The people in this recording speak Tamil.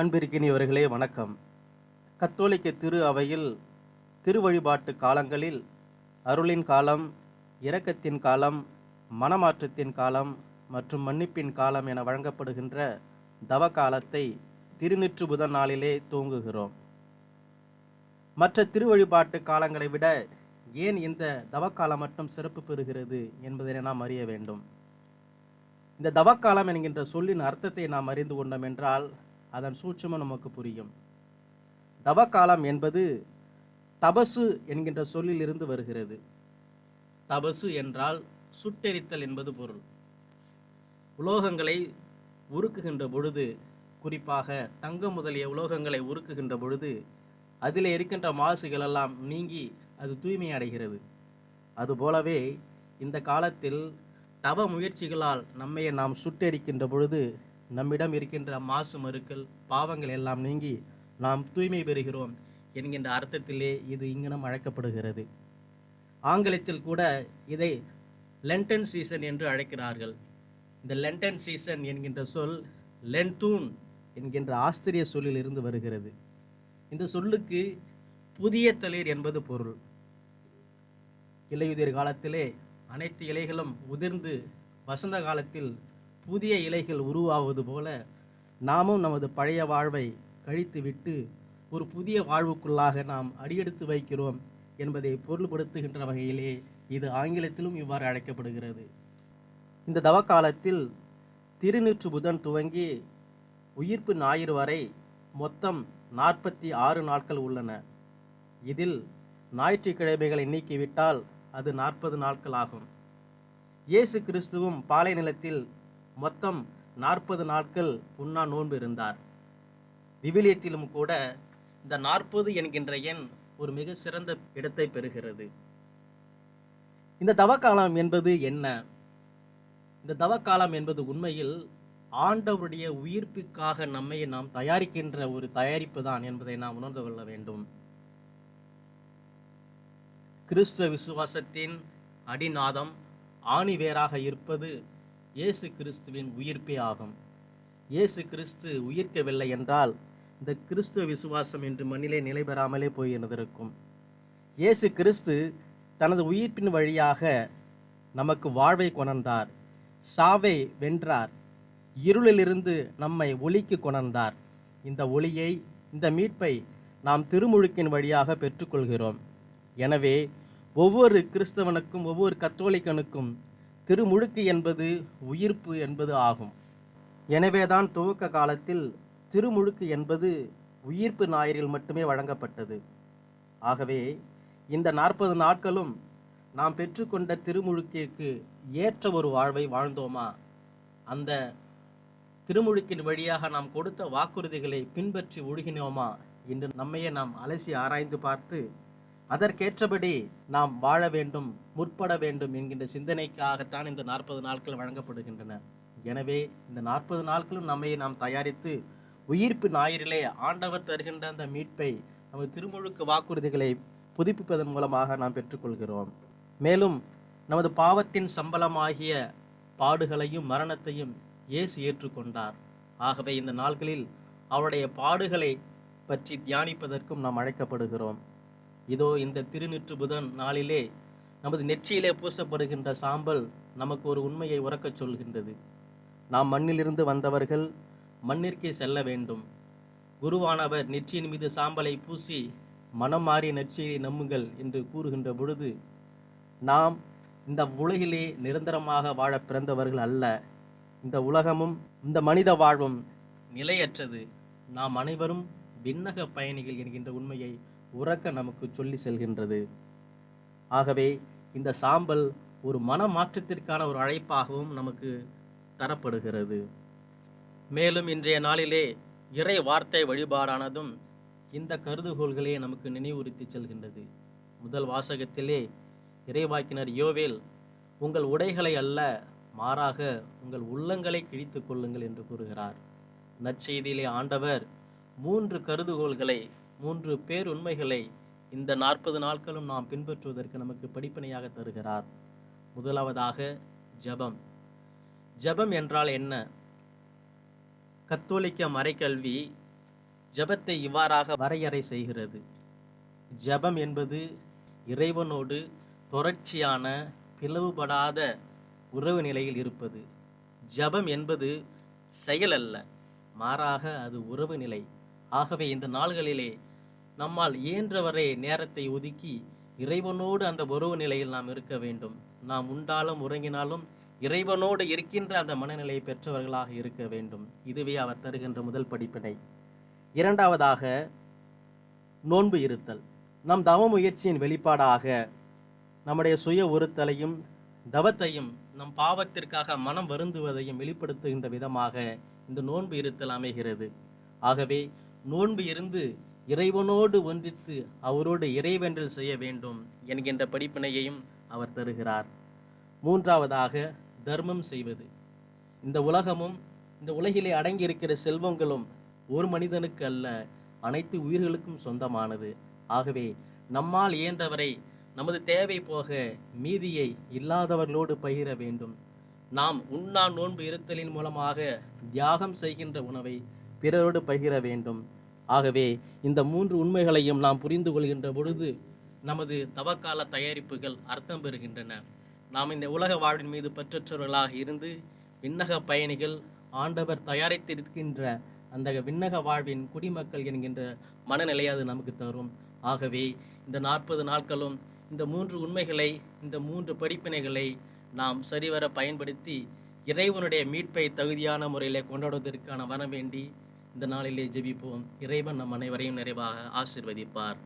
அன்பிற்கினியவர்களே வணக்கம். கத்தோலிக்க திரு அவையில் திருவழிபாட்டு காலங்களில் அருளின் காலம் இரக்கத்தின் காலம் மனமாற்றத்தின் காலம் மற்றும் மன்னிப்பின் காலம் என வழங்கப்படுகின்ற தவ காலத்தை திருநிற்று புதன் நாளிலே தூங்குகிறோம். மற்ற திருவழிபாட்டு காலங்களை விட ஏன் இந்த தவக்காலம் மட்டும் சிறப்பு பெறுகிறது என்பதை நாம் அறிய வேண்டும். இந்த தவக்காலம் என்கின்ற சொல்லின் அர்த்தத்தை நாம் அறிந்து கொண்டோம் என்றால் அதன் சூட்சமும் நமக்கு புரியும். தவக்காலம் என்பது தபசு என்கின்ற சொல்லிலிருந்து வருகிறது. தபசு என்றால் சுட்டெரித்தல் என்பது பொருள். உலோகங்களை உருக்குகின்ற பொழுது குறிப்பாக தங்கம் முதலிய உலோகங்களை உருக்குகின்ற பொழுது அதில் இருக்கின்ற மாசுகளெல்லாம் நீங்கி அது தூய்மை அடைகிறது. அதுபோலவே இந்த காலத்தில் தவ முயற்சிகளால் நம்மை நாம் சுட்டெரிக்கின்ற பொழுது நம்மிடம் இருக்கின்ற மாசு மறுக்கள் பாவங்கள் எல்லாம் நீங்கி நாம் தூய்மை பெறுகிறோம் என்கின்ற அர்த்தத்திலே இது இங்கனம் அழைக்கப்படுகிறது. ஆங்கிலத்தில் கூட இதை லென்டன் சீசன் என்று அழைக்கிறார்கள். இந்த லென்டன் சீசன் என்கின்ற சொல் லென்தூன் என்கின்ற ஆஸ்திரிய சொல்லில் இருந்து வருகிறது. இந்த சொல்லுக்கு புதிய தளிர் என்பது பொருள். இலையுதிர் காலத்திலே அனைத்து இலைகளும் உதிர்ந்து வசந்த காலத்தில் புதிய இலைகள் உருவாவது போல நாமும் நமது பழைய வாழ்வை கழித்துவிட்டு ஒரு புதிய வாழ்வுக்குள்ளாக நாம் அடியெடுத்து வைக்கிறோம் என்பதை பொருள்படுத்துகின்ற வகையிலே இது ஆங்கிலத்திலும் இவ்வாறு அழைக்கப்படுகிறது. இந்த தவக்காலத்தில் திருநூற்று புதன் துவங்கி உயிர்ப்பு ஞாயிறு வரை மொத்தம் நாற்பத்தி ஆறு நாட்கள் உள்ளன. இதில் ஞாயிற்றுக்கிழமைகளை நீக்கிவிட்டால் அது நாற்பது நாட்கள் ஆகும். இயேசு கிறிஸ்துவும் பாலை நிலத்தில் மொத்தம் நாற்பது நாட்கள் உண்ணா நோன்பு இருந்தார். விவிலியத்திலும் கூட இந்த நாற்பது என்கின்ற எண் ஒரு மிக சிறந்த இடத்தை பெறுகிறது. இந்த தவக்காலம் என்பது என்ன? இந்த தவக்காலம் என்பது உண்மையில் ஆண்டவருடைய உயிர்ப்புக்காக நம்மை நாம் தயாரிக்கின்ற ஒரு தயாரிப்பு தான் என்பதை நாம் உணர்ந்து கொள்ள வேண்டும். கிறிஸ்துவ விசுவாசத்தின் அடிநாதம் ஆணிவேராக இருப்பது இயேசு கிறிஸ்துவின் உயிர்ப்பே ஆகும். இயேசு கிறிஸ்து உயிர்க்கவில்லை என்றால் இந்த கிறிஸ்துவ விசுவாசம் என்று மண்ணிலே நிலை பெறாமலே போயிருந்திருக்கும் இயேசு கிறிஸ்து தனது உயிர்ப்பின் வழியாக நமக்கு வாழ்வை கொணர்ந்தார். சாவை வென்றார். இருளிலிருந்து நம்மை ஒளிக்கு கொணர்ந்தார். இந்த ஒளியை இந்த மீட்பை நாம் திருமுழுக்கின் வழியாக பெற்றுக்கொள்கிறோம். எனவே ஒவ்வொரு கிறிஸ்தவனுக்கும் ஒவ்வொரு கத்தோலிக்கனுக்கும் திருமுழுக்கு என்பது உயிர்ப்பு என்பது ஆகும். எனவேதான் துவக்க காலத்தில் திருமுழுக்கு என்பது உயிர்ப்பு ஞாயிறில் மட்டுமே வழங்கப்பட்டது. ஆகவே இந்த நாற்பது நாட்களும் நாம் பெற்றுக்கொண்ட திருமுழுக்கிற்கு ஏற்ற ஒரு வாழ்வை வாழ்ந்தோமா? அந்த திருமுழுக்கின் வழியாக நாம் கொடுத்த வாக்குறுதிகளை பின்பற்றி ஒழுகினோமா என்று நம்மையே நாம் அலசி ஆராய்ந்து பார்த்து அதற்கேற்றபடி நாம் வாழ வேண்டும் முற்பட வேண்டும் என்கின்ற சிந்தனைக்காகத்தான் இந்த நாற்பது நாட்கள் வழங்கப்படுகின்றன. எனவே இந்த நாற்பது நாட்களும் நம்மை நாம் தயாரித்து உயிர்ப்பு ஞாயிறிலே ஆண்டவர் தருகின்ற அந்த மீட்பை நமது திருமுழுக்கு வாக்குறுதிகளை புதுப்பிப்பதன் மூலமாக நாம் பெற்றுக்கொள்கிறோம். மேலும் நமது பாவத்தின் சம்பளமாகிய பாடுகளையும் மரணத்தையும் இயேசு ஏற்றுக்கொண்டார். ஆகவே இந்த நாட்களில் அவருடைய பாடுகளை பற்றி தியானிப்பதற்கும் நாம் அழைக்கப்படுகிறோம். இதோ இந்த திருநிற்று புதன் நாளிலே நமது நெற்றியிலே பூசப்படுகின்ற சாம்பல் நமக்கு ஒரு உண்மையை உறக்கச் சொல்கின்றது. நாம் மண்ணிலிருந்து வந்தவர்கள் மண்ணிற்கே செல்ல வேண்டும். குருவானவர் நெற்றியின் மீது சாம்பலை பூசி மனம் மாறிய நெற்றியை நம்புங்கள் என்று கூறுகின்ற பொழுது நாம் இந்த உலகிலே நிரந்தரமாக வாழ பிறந்தவர்கள் அல்ல. இந்த உலகமும் இந்த மனித வாழ்வும் நிலையற்றது. நாம் அனைவரும் விண்ணக பயணிகள் என்கின்ற உண்மையை உறக்க நமக்கு சொல்லி செல்கின்றது. ஆகவே இந்த சாம்பல் ஒரு மன மாற்றத்திற்கான ஒரு அழைப்பாகவும் நமக்கு தரப்படுகிறது. மேலும் இன்றைய நாளிலே இறை வார்த்தை வழிபாடானதும் இந்த கருதுகோள்களே நமக்கு நினைவுறுத்தி செல்கின்றது. முதல் வாசகத்திலே இறைவாக்கினர் யோவேல் உங்கள் உடைகளை அல்ல மாறாக உங்கள் உள்ளங்களை கிழித்து கொள்ளுங்கள் என்று கூறுகிறார். நற்செய்தியிலே ஆண்டவர் மூன்று கருதுகோள்களை மூன்று பேருண்மைகளை இந்த நாற்பது நாட்களும் நாம் பின்பற்றுவதற்கு நமக்கு படிப்பனையாக தருகிறார். முதலாவதாக ஜெபம். ஜெபம் என்றால் என்ன? கத்தோலிக்க மறைக்கல்வி ஜெபத்தை இவ்வாறாக வரையறை செய்கிறது. ஜெபம் என்பது இறைவனோடு தொடர்ச்சியான பிளவுபடாத உறவு நிலையில் இருப்பது. ஜெபம் என்பது செயல் அல்ல மாறாக அது உறவு நிலை. ஆகவே இந்த நாள்களிலே நம்மால் இயன்றவரை நேரத்தை ஒதுக்கி இறைவனோடு அந்த உறவு நிலையில் நாம் இருக்க வேண்டும். நாம் உண்டாலும் உறங்கினாலும் இறைவனோடு இருக்கின்ற அந்த மனநிலையை பெற்றவர்களாக இருக்க வேண்டும். இதுவே அவர் தருகின்ற முதல் படிப்பினை. இரண்டாவதாக நோன்பு இருத்தல். நம் தவ முயற்சியின் வெளிப்பாடாக நம்முடைய சுய ஒருத்தலையும் தவத்தையும் நம் பாவத்திற்காக மனம் வருந்துவதையும் வெளிப்படுத்துகின்ற விதமாக இந்த நோன்பு இருத்தல் அமைகிறது. ஆகவே நோன்பு இருந்து இறைவனோடு ஒன்றித்து அவரோடு இறைவென்றல் செய்ய வேண்டும் என்கின்ற படிப்பினையையும் அவர் தருகிறார். மூன்றாவதாக தர்மம் செய்வது. இந்த உலகமும் இந்த உலகிலே அடங்கியிருக்கிற செல்வங்களும் ஒரு மனிதனுக்கு அல்ல அனைத்து உயிர்களுக்கும் சொந்தமானது. ஆகவே நம்மால் இயன்றவரை நமது தேவை போக மீதியை இல்லாதவர்களோடு பகிர வேண்டும். நாம் உண்ணா நோன்பு இருத்தலின் மூலமாக தியாகம் செய்கின்ற உணவை பிறரோடு பகிர வேண்டும். ஆகவே இந்த மூன்று உண்மைகளையும் நாம் புரிந்து கொள்கின்ற பொழுது நமது தவக்கால தயாரிப்புகள் அர்த்தம் பெறுகின்றன. நாம் இந்த உலக வாழ்வின் மீது பற்றற்றவர்களாக இருந்து விண்ணக பயணிகள் ஆண்டவர் தயாரித்திருக்கின்ற அந்த விண்ணக வாழ்வின் குடிமக்கள் என்கின்ற மனநிலை அது நமக்கு தரும். ஆகவே இந்த நாற்பது நாட்களும் இந்த மூன்று உண்மைகளை இந்த மூன்று படிப்பினைகளை நாம் சரிவர பயன்படுத்தி இறைவனுடைய மீட்பை தகுதியான முறையிலே கொண்டாடுவதற்கான வர வேண்டி இந்த நாளிலே ஜெபிப்போம். இறைவன் நம் அனைவரையும் நிறைவாக ஆசிர்வதிப்பார்.